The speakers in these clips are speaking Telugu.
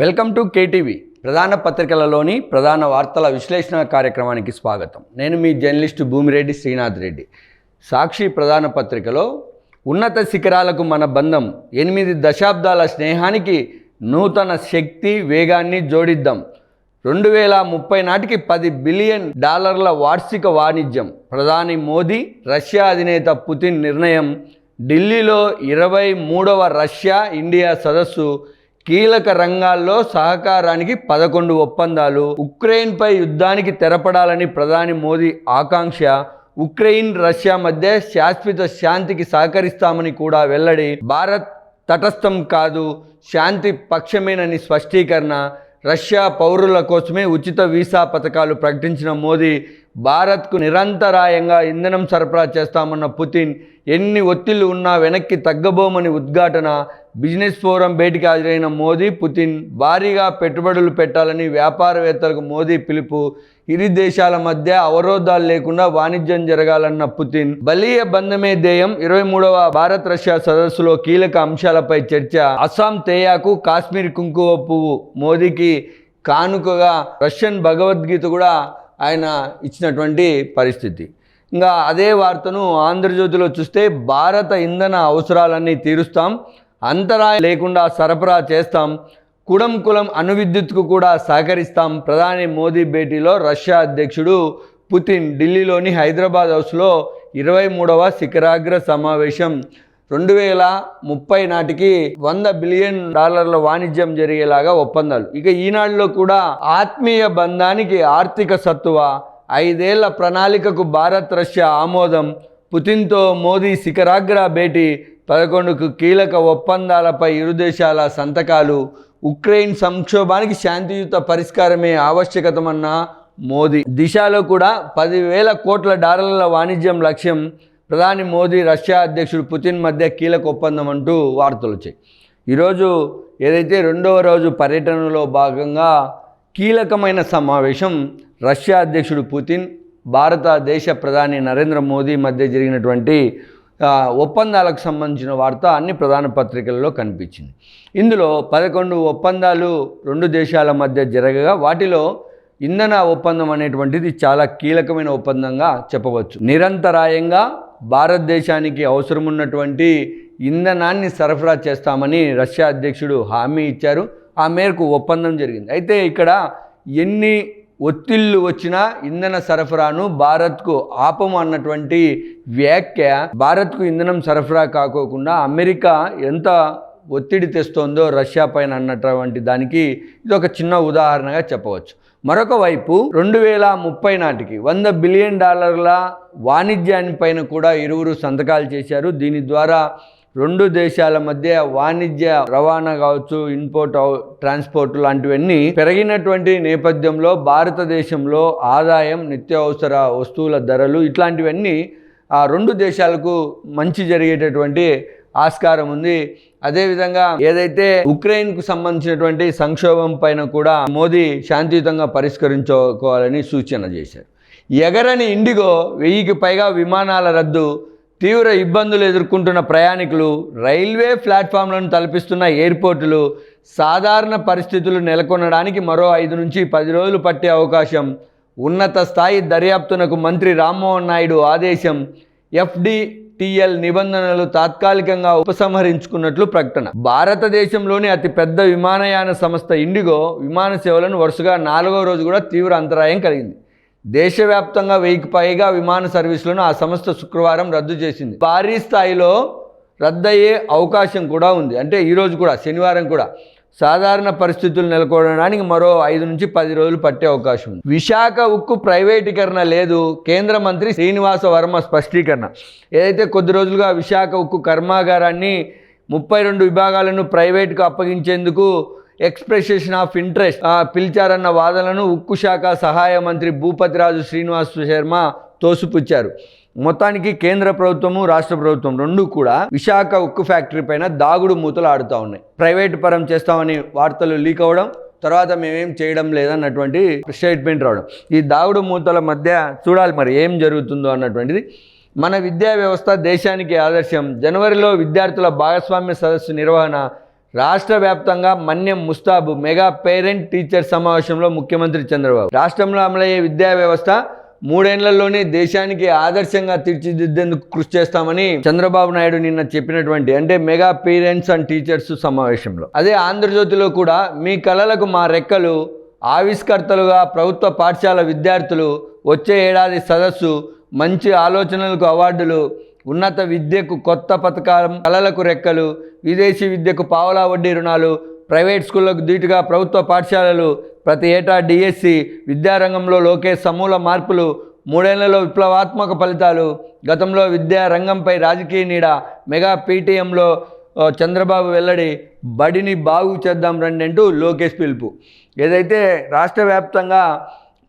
వెల్కమ్ టు కేటీవీ ప్రధాన పత్రికలలోని ప్రధాన వార్తల విశ్లేషణ కార్యక్రమానికి స్వాగతం. నేను మీ జర్నలిస్టు భూమిరెడ్డి శ్రీనాథ్ రెడ్డి. సాక్షి ప్రధాన పత్రికలో ఉన్నత శిఖరాలకు మన బంధం ఎనిమిది దశాబ్దాల స్నేహానికి నూతన శక్తి వేగాన్ని జోడిద్దాం. రెండు వేల ముప్పై నాటికి పది బిలియన్ డాలర్ల వార్షిక వాణిజ్యం. ప్రధాని మోదీ రష్యా అధినేత పుతిన్ నిర్ణయం ఢిల్లీలో ఇరవై మూడవ రష్యా ఇండియా సదస్సు కీలక రంగాల్లో సహకారానికి పదకొండు ఒప్పందాలు ఉక్రెయిన్పై యుద్ధానికి తెరపడాలని ప్రధాని మోదీ ఆకాంక్ష ఉక్రెయిన్ రష్యా మధ్య శాశ్వత శాంతికి సహకరిస్తామని కూడా వెల్లడి భారత్ తటస్థం కాదు శాంతి పక్షమేనని స్పష్టీకరణ రష్యా పౌరుల కోసమే ఉచిత వీసా పథకాలు ప్రకటించిన మోదీ భారత్కు నిరంతరాయంగా ఇంధనం సరఫరా చేస్తామన్న పుతిన్ ఎన్ని ఒత్తిళ్ళు ఉన్నా వెనక్కి తగ్గబోమని ఉద్ఘాటన బిజినెస్ ఫోరం భేటీకి హాజరైన మోదీ పుతిన్ భారీగా పెట్టుబడులు పెట్టాలని వ్యాపారవేత్తలకు మోదీ పిలుపు. ఇరు దేశాల మధ్య అవరోధాలు లేకుండా వాణిజ్యం జరగాలన్న పుతిన్ బలీయ బంధమే ధ్యేయం. ఇరవై మూడవ భారత్ రష్యా సదస్సులో కీలక అంశాలపై చర్చ. అస్సాం తేయాకు కాశ్మీర్ కుంకుమ పువ్వు. మోదీకి కానుకగా రష్యన్ భగవద్గీత కూడా ఆయన ఇచ్చినటువంటి పరిస్థితి. ఇంకా అదే వార్తను ఆంధ్రజ్యోతిలో చూస్తే భారత ఇంధన అవసరాలన్నీ తీరుస్తాం అంతరాయం లేకుండా సరఫరా చేస్తాం కులం కులం అణువిద్యుత్కు కూడా సహకరిస్తాం ప్రధాని మోదీ భేటీలో రష్యా అధ్యక్షుడు పుతిన్ ఢిల్లీలోని హైదరాబాద్ హౌస్లో ఇరవై మూడవ శిఖరాగ్ర సమావేశం రెండు వేల ముప్పై నాటికి వంద బిలియన్ డాలర్ల వాణిజ్యం జరిగేలాగా ఒప్పందాలు. ఇక ఈనాడులో కూడా ఆత్మీయ బంధానికి ఆర్థిక సత్తువ ఐదేళ్ళ ప్రణాళికకు భారత్ రష్యా ఆమోదం పుతిన్తో మోదీ శిఖరాగ్ర భేటీ పదకొండుకు కీలక ఒప్పందాలపై ఇరు దేశాల సంతకాలు ఉక్రెయిన్ సంక్షోభానికి శాంతియుత పరిష్కారమే ఆవశ్యకతమన్న మోదీ. దిశలో కూడా పదివేల కోట్ల డాలర్ల వాణిజ్యం లక్ష్యం ప్రధాని మోదీ రష్యా అధ్యక్షుడు పుతిన్ మధ్య కీలక ఒప్పందం అంటూ వార్తలు వచ్చాయి. ఈరోజు ఏదైతే రెండవ రోజు పర్యటనలో భాగంగా కీలకమైన సమావేశం రష్యా అధ్యక్షుడు పుతిన్ భారతదేశ ప్రధాని నరేంద్ర మోదీ మధ్య జరిగినటువంటి ఒప్పందాలకు సంబంధించిన వార్త అన్ని ప్రధాన పత్రికల్లో కనిపించింది. ఇందులో పదకొండు ఒప్పందాలు రెండు దేశాల మధ్య జరగగా వాటిలో ఇంధన ఒప్పందం అనేటువంటిది చాలా కీలకమైన ఒప్పందంగా చెప్పవచ్చు. నిరంతరాయంగా భారతదేశానికి అవసరం ఉన్నటువంటి ఇంధనాన్ని సరఫరా చేస్తామని రష్యా అధ్యక్షుడు హామీ ఇచ్చారు. ఆ మేరకు ఒప్పందం జరిగింది. అయితే ఇక్కడ ఎన్ని ఒత్తిళ్ళు వచ్చినా ఇంధన సరఫరాను భారత్కు ఆపము అన్నటువంటి వ్యాఖ్య భారత్కు ఇంధనం సరఫరా కాకోకుండా అమెరికా ఎంత ఒత్తిడి తెస్తోందో రష్యా పైన అన్నటువంటి దానికి ఇది ఒక చిన్న ఉదాహరణగా చెప్పవచ్చు. మరొక వైపు రెండు వేల ముప్పై నాటికి వంద బిలియన్ డాలర్ల వాణిజ్యానిపైన కూడా ఇరువురు సంతకాలు చేశారు. దీని ద్వారా రెండు దేశాల మధ్య వాణిజ్య రవాణా కావచ్చు ఇన్పోర్ట్ ట్రాన్స్పోర్ట్ లాంటివన్నీ పెరిగినటువంటి నేపథ్యంలో భారతదేశంలో ఆదాయం నిత్యావసర వస్తువుల ధరలు ఇట్లాంటివన్నీ ఆ రెండు దేశాలకు మంచి జరిగేటటువంటి ఆస్కారం ఉంది. అదేవిధంగా ఏదైతే ఉక్రెయిన్కు సంబంధించినటువంటి సంక్షోభం పైన కూడా మోదీ శాంతియుతంగా పరిష్కరించుకోవాలని సూచన చేశారు. ఎగరని ఇండిగో వెయ్యికి పైగా విమానాల రద్దు తీవ్ర ఇబ్బందులు ఎదుర్కొంటున్న ప్రయాణికులు రైల్వే ప్లాట్ఫామ్లను తలపిస్తున్న ఎయిర్పోర్టులు సాధారణ పరిస్థితులు నెలకొనడానికి మరో ఐదు నుంచి పది రోజులు పట్టే అవకాశం ఉన్నత స్థాయి దర్యాప్తునకు మంత్రి రామ్మోహన్ నాయుడు ఆదేశం టిఎల్ నిబంధనలు తాత్కాలికంగా ఉపసంహరించుకున్నట్లు ప్రకటన. భారతదేశంలోని అతి పెద్ద విమానయాన సంస్థ ఇండిగో విమాన సేవలను వరుసగా నాలుగో రోజు కూడా తీవ్ర అంతరాయం కలిగింది. దేశవ్యాప్తంగా వెయ్యికి పైగా విమాన సర్వీసులను ఆ సంస్థ శుక్రవారం రద్దు చేసింది. భారీ స్థాయిలో రద్దయ్యే అవకాశం కూడా ఉంది. అంటే ఈరోజు కూడా శనివారం కూడా. సాధారణ పరిస్థితులు నెలకొనడానికి మరో ఐదు నుంచి పది రోజులు పట్టే అవకాశం ఉంది. విశాఖ ఉక్కు ప్రైవేటీకరణ లేదు. కేంద్ర మంత్రి శ్రీనివాస వర్మ స్పష్టీకరణ. ఏదైతే కొద్ది రోజులుగా విశాఖ ఉక్కు కర్మాగారాన్ని ముప్పై రెండు విభాగాలను ప్రైవేట్కు అప్పగించేందుకు ఎక్స్ప్రెషన్ ఆఫ్ ఇంట్రెస్ట్ పిలిచారన్న వాదనలను ఉక్కు శాఖ సహాయ మంత్రి భూపతిరాజు శ్రీనివాస్ శర్మ తోసిపుచ్చారు. మొత్తానికి కేంద్ర ప్రభుత్వము రాష్ట్ర ప్రభుత్వం రెండు కూడా విశాఖ ఉక్కు ఫ్యాక్టరీ పైన దాగుడు మూతలు ఆడుతూ ఉన్నాయి. ప్రైవేట్ పరం చేస్తామని వార్తలు లీక్ అవ్వడం తర్వాత మేమేం చేయడం లేదన్నటువంటి స్టేట్మెంట్ రావడం. ఈ దాగుడు మూతల మధ్య చూడాలి మరి ఏం జరుగుతుందో అన్నటువంటిది. మన విద్యా వ్యవస్థ దేశానికి ఆదర్శం. జనవరిలో విద్యార్థుల భాగస్వామ్య సదస్సు నిర్వహణ రాష్ట్ర వ్యాప్తంగా మన్యం ముస్తాబు మెగా పేరెంట్ టీచర్ సమావేశంలో ముఖ్యమంత్రి చంద్రబాబు. రాష్ట్రంలో అమలయ్యే విద్యా వ్యవస్థ మూడేళ్ళలోనే దేశానికి ఆదర్శంగా తీర్చిదిద్దేందుకు కృషి చేస్తామని చంద్రబాబు నాయుడు నిన్న చెప్పినటువంటి అంటే మెగా పేరెంట్స్ అండ్ టీచర్స్ సమావేశంలో. అదే ఆంధ్రజ్యోతిలో కూడా మీ కళలకు మా రెక్కలు ఆవిష్కర్తలుగా ప్రభుత్వ పాఠశాల విద్యార్థులు వచ్చే ఏడాది సదస్సు మంచి ఆలోచనలకు అవార్డులు ఉన్నత విద్యకు కొత్త పథకం కళలకు రెక్కలు విదేశీ విద్యకు పావలా వడ్డీ రుణాలు ప్రైవేట్ స్కూళ్ళకు ధీటుగా ప్రభుత్వ పాఠశాలలు ప్రతి ఏటా డిఎస్సి విద్యారంగంలో లోకేష్ సమూల మార్పులు మూడేళ్ళలో విప్లవాత్మక ఫలితాలు గతంలో విద్యా రంగంపై రాజకీయ నీడ మెగా పీటీఎంలో చంద్రబాబు వెల్లడి బడిని బాగు చేద్దాం రండి అంటూ లోకేష్ పిలుపు. ఏదైతే రాష్ట్ర వ్యాప్తంగా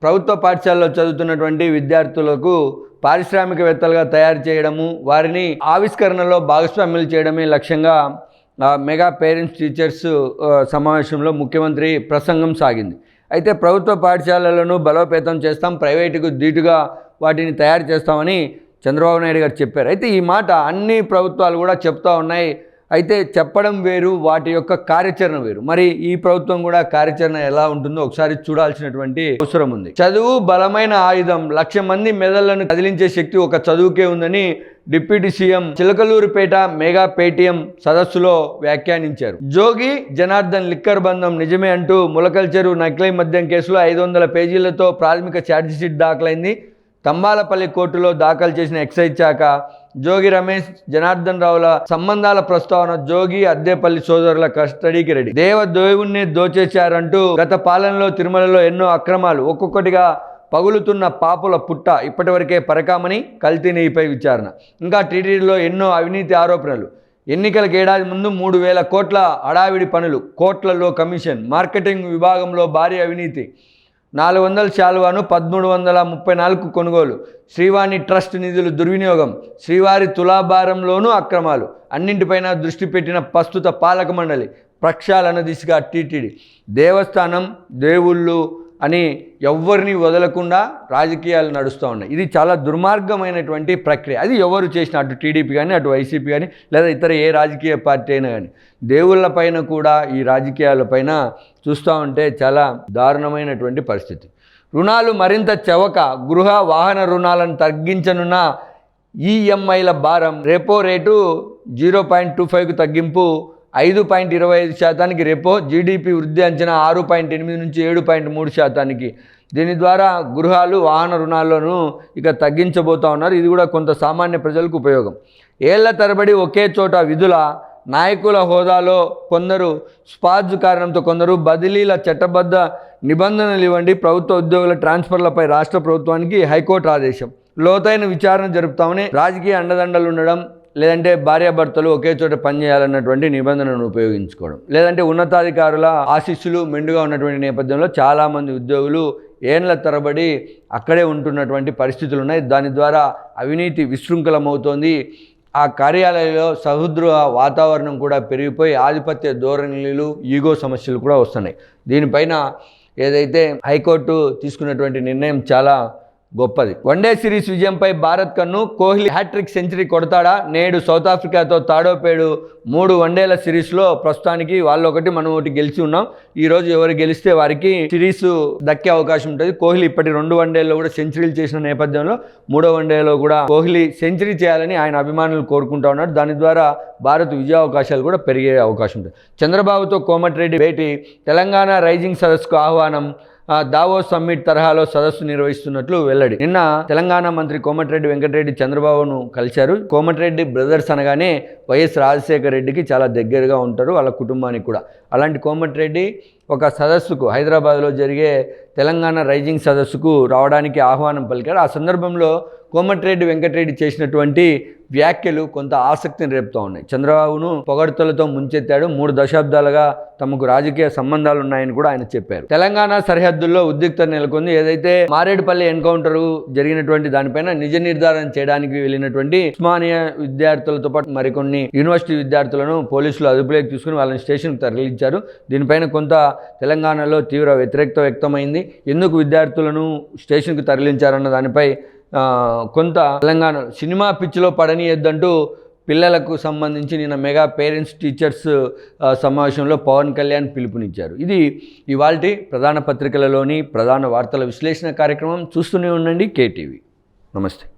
ప్రభుత్వ పాఠశాలలో చదువుతున్నటువంటి విద్యార్థులకు పారిశ్రామికవేత్తలుగా తయారు చేయడము వారిని ఆవిష్కరణలో భాగస్వామ్యులు చేయడమే లక్ష్యంగా మెగా పేరెంట్స్ టీచర్స్ సమావేశంలో ముఖ్యమంత్రి ప్రసంగం సాగింది. అయితే ప్రభుత్వ పాఠశాలలను బలోపేతం చేస్తాం ప్రైవేటుకు ధీటుగా వాటిని తయారు చేస్తామని చంద్రబాబు నాయుడు గారు చెప్పారు. అయితే ఈ మాట అన్ని ప్రభుత్వాలు కూడా చెప్తా ఉన్నాయి. అయితే చెప్పడం వేరు వాటి యొక్క కార్యాచరణ వేరు. మరి ఈ ప్రభుత్వం కూడా కార్యాచరణ ఎలా ఉంటుందో ఒకసారి చూడాల్సినటువంటి అవసరం ఉంది. చదువు బలమైన ఆయుధం. లక్ష మంది మెదళ్ళను కదిలించే శక్తి ఒక చదువుకే ఉందని deputy CM Chilakaluripet mega PTM సదస్సులో వ్యాఖ్యానించారు. జోగి జనార్దన్ లిక్కర్ బంధం నిజమే అంటూ ములకల్ చెరువు నకిలీ మద్యం కేసులో ఐదు వందల పేజీలతో ప్రాథమిక ఛార్జిషీట్ దాఖలైంది. తంబాలపల్లి కోర్టులో దాఖలు చేసిన ఎక్సైజ్ శాఖ జోగి రమేష్ జనార్దన్ రావుల సంబంధాల ప్రస్తావన జోగి అద్దేపల్లి సోదరుల కస్టడీకి రెడీ. దేవ దేవుణ్ణి దోచేశారంటూ గత పాలనలో తిరుమలలో ఎన్నో అక్రమాలు ఒక్కొక్కటిగా పగులుతున్న పాపుల పుట్ట ఇప్పటివరకే పరకామని కల్తీ విచారణ. ఇంకా టీటీడీలో ఎన్నో అవినీతి ఆరోపణలు. ఎన్నికలకు ఏడాది ముందు మూడు వేల కోట్ల అడావిడి పనులు కోట్లలో కమిషన్ మార్కెటింగ్ విభాగంలో భారీ అవినీతి. నాలుగు వందల శాలువాను పదమూడు వందల ముప్పై నాలుగు కొనుగోలు. శ్రీవాణి ట్రస్ట్ నిధులు దుర్వినియోగం. శ్రీవారి తులాభారంలోనూ అక్రమాలు. అన్నింటిపైన దృష్టి పెట్టిన ప్రస్తుత పాలక మండలి ప్రక్షాళన దిశగా టీటీడీ. దేవస్థానం దేవుళ్ళు అని ఎవ్వరిని వదలకుండా రాజకీయాలు నడుస్తూ ఉన్నాయి. ఇది చాలా దుర్మార్గమైనటువంటి ప్రక్రియ. అది ఎవరు చేసిన అటు టీడీపీ కానీ అటు వైసీపీ కానీ లేదా ఇతర ఏ రాజకీయ పార్టీ అయినా కానీ దేవుళ్ళ పైన కూడా ఈ రాజకీయాల పైన చూస్తూ ఉంటే చాలా దారుణమైనటువంటి పరిస్థితి. రుణాలు మరింత చవక గృహ వాహన రుణాలను తగ్గించనున్న ఈఎంఐల భారం repo rate zero point two ఫైవ్కు తగ్గింపు ఐదు పాయింట్ ఇరవై ఐదు శాతానికి రెపో జీడిపి వృద్ధి అంచనా ఆరు పాయింట్ ఎనిమిది నుంచి ఏడు పాయింట్ మూడు శాతానికి. దీని ద్వారా గృహాలు వాహన రుణాలను ఇక తగ్గించబోతా ఉన్నారు. ఇది కూడా కొంత సామాన్య ప్రజలకు ఉపయోగం. ఏళ్ళ తరబడి ఒకే చోట విధుల నాయకుల హోదాలో కొందరు స్పాజ్ కారణంతో కొందరు బదిలీల చట్టబద్ధ నిబంధనలు ఇవ్వండి. ప్రభుత్వ ఉద్యోగుల ట్రాన్స్ఫర్లపై రాష్ట్ర ప్రభుత్వానికి హైకోర్టు ఆదేశం. లోతైన విచారణ జరుపుతామని రాజకీయ అండదండలు ఉండడం లేదంటే భార్యాభర్తలు ఒకే చోట పనిచేయాలన్నటువంటి నిబంధనను ఉపయోగించుకోవడం. లేదంటే ఉన్నతాధికారుల ఆశీస్సులు మెండుగా ఉన్నటువంటి నేపథ్యంలో చాలామంది ఉద్యోగులు ఏండ్ల తరబడి అక్కడే ఉంటున్నటువంటి పరిస్థితులు ఉన్నాయి. దాని ద్వారా అవినీతి విశృంఖలమవుతోంది. ఆ కార్యాలయంలో సహృద్ర వాతావరణం కూడా పెరిగిపోయి ఆధిపత్య ధోరణులు ఈగో సమస్యలు కూడా వస్తున్నాయి. దీనిపైన ఏదైతే హైకోర్టు తీసుకున్నటువంటి నిర్ణయం చాలా గొప్పది. వన్డే సిరీస్ విజయంపై భారత్ కన్ను కోహ్లీ హ్యాట్రిక్ సెంచరీ కొడతాడా? నేడు సౌత్ ఆఫ్రికాతో తాడోపేడు మూడు వన్డేల సిరీస్లో ప్రస్తుతానికి వాళ్ళు ఒకటి మనం ఒకటి గెలిచి ఉన్నాం. ఈ రోజు ఎవరు గెలిస్తే వారికి సిరీస్ దక్కే అవకాశం ఉంటుంది. కోహ్లీ ఇప్పటి రెండు వన్డేల్లో కూడా సెంచరీలు చేసిన నేపథ్యంలో మూడో వన్డేలో కూడా కోహ్లీ సెంచరీ చేయాలని ఆయన అభిమానులు కోరుకుంటా ఉన్నారు. దాని ద్వారా భారత్ విజయావకాశాలు కూడా పెరిగే అవకాశం ఉంటుంది. చంద్రబాబుతో కోమటిరెడ్డి భేటీ. తెలంగాణ రైజింగ్ సదస్సుకు ఆహ్వానం దావో దావోస్ సమ్మిట్ తరహాలో సదస్సు నిర్వహిస్తున్నట్లు వెల్లడి. నిన్న తెలంగాణ మంత్రి కోమటిరెడ్డి వెంకటరెడ్డి చంద్రబాబును కలిశారు. కోమటిరెడ్డి బ్రదర్స్ అనగానే వైఎస్ రాజశేఖర రెడ్డికి చాలా దగ్గరగా ఉంటారు వాళ్ళ కుటుంబానికి కూడా. అలాంటి కోమటిరెడ్డి ఒక సదస్సుకు హైదరాబాద్లో జరిగే తెలంగాణ రైజింగ్ సదస్సుకు రావడానికి ఆహ్వానం పలికారు. ఆ సందర్భంలో కోమటిరెడ్డి వెంకటరెడ్డి చేసినటువంటి వ్యాఖ్యలు కొంత ఆసక్తిని రేపుతూ ఉన్నాయి. చంద్రబాబును పొగడ్తలతో ముంచెత్తాడు. మూడు దశాబ్దాలుగా తమకు రాజకీయ సంబంధాలు ఉన్నాయని కూడా ఆయన చెప్పారు. తెలంగాణ సరిహద్దుల్లో ఉద్రిక్తత నెలకొంది. ఏదైతే మారేడుపల్లి ఎన్కౌంటర్ జరిగినటువంటి దానిపైన నిజ నిర్ధారణ చేయడానికి వెళ్ళినటువంటి ఉస్మానియా విద్యార్థులతో పాటు మరికొన్ని యూనివర్సిటీ విద్యార్థులను పోలీసులు అదుపులోకి తీసుకుని వాళ్ళని స్టేషన్కి తరలించారు. దీనిపైన కొంత తెలంగాణలో తీవ్ర వ్యతిరేకత వ్యక్తమైంది. ఎందుకు విద్యార్థులను స్టేషన్కు తరలించారన్న దానిపై కొంత తెలంగాణ సినిమా పిచ్చిలో పడనీయొద్దంటూ పిల్లలకు సంబంధించి నిన్న మెగా పేరెంట్స్ టీచర్స్ సమావేశంలో పవన్ కళ్యాణ్ పిలుపునిచ్చారు. ఇది ఇవాళ ప్రధాన పత్రికలలోని ప్రధాన వార్తల విశ్లేషణ కార్యక్రమం. చూస్తూనే ఉండండి కేటీవీ. నమస్తే.